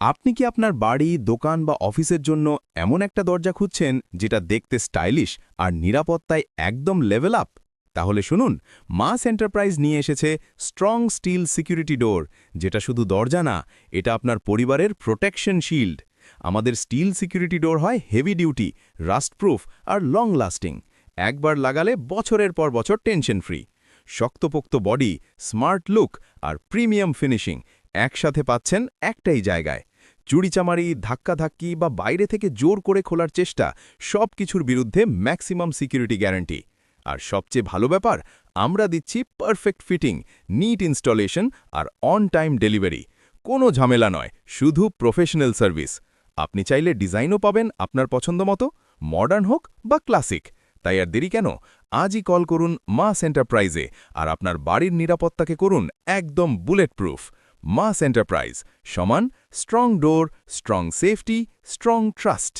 আপনি কি আপনার বাড়ি, দোকান বা অফিসের জন্য এমন একটা দরজা খুঁজছেন যেটা দেখতে স্টাইলিশ আর নিরাপত্তায় একদম লেভেল আপ তাহলে শুনুন, মাস এন্টারপ্রাইজ নিয়ে এসেছে স্ট্রং স্টিল সিকিউরিটি ডোর, যেটা শুধু দরজা না, এটা আপনার পরিবারের প্রোটেকশন শিল্ড। আমাদের স্টিল সিকিউরিটি ডোর হয় হেভি ডিউটি, রাস্টপ্রুফ আর লং লাস্টিং। একবার লাগালে বছরের পর বছর টেনশন ফ্রি। শক্তপোক্ত বডি, স্মার্ট লুক আর প্রিমিয়াম ফিনিশিং একসাথে পাচ্ছেন একটাই জায়গায়। চুরিচামারি, ধাক্কাধাক্কি বা বাইরে থেকে জোর করে খোলার চেষ্টা সব কিছুর বিরুদ্ধে ম্যাক্সিমাম সিকিউরিটি গ্যারান্টি। আর সবচেয়ে ভালো ব্যাপার, আমরা দিচ্ছি পারফেক্ট ফিটিং, নিট ইনস্টলেশন আর অন টাইম ডেলিভারি। কোনো ঝামেলা নয়, শুধু প্রফেশনাল সার্ভিস। আপনি চাইলে ডিজাইনও পাবেন আপনার পছন্দ মতো, মডার্ন হোক বা ক্লাসিক। তাই আর দেরি কেন? আজই কল করুন মাস এন্টারপ্রাইজে আর আপনার বাড়ির নিরাপত্তাকে করুন একদম বুলেট প্রুফ মাস এন্টারপ্রাইজ সমান strong door strong safety strong trust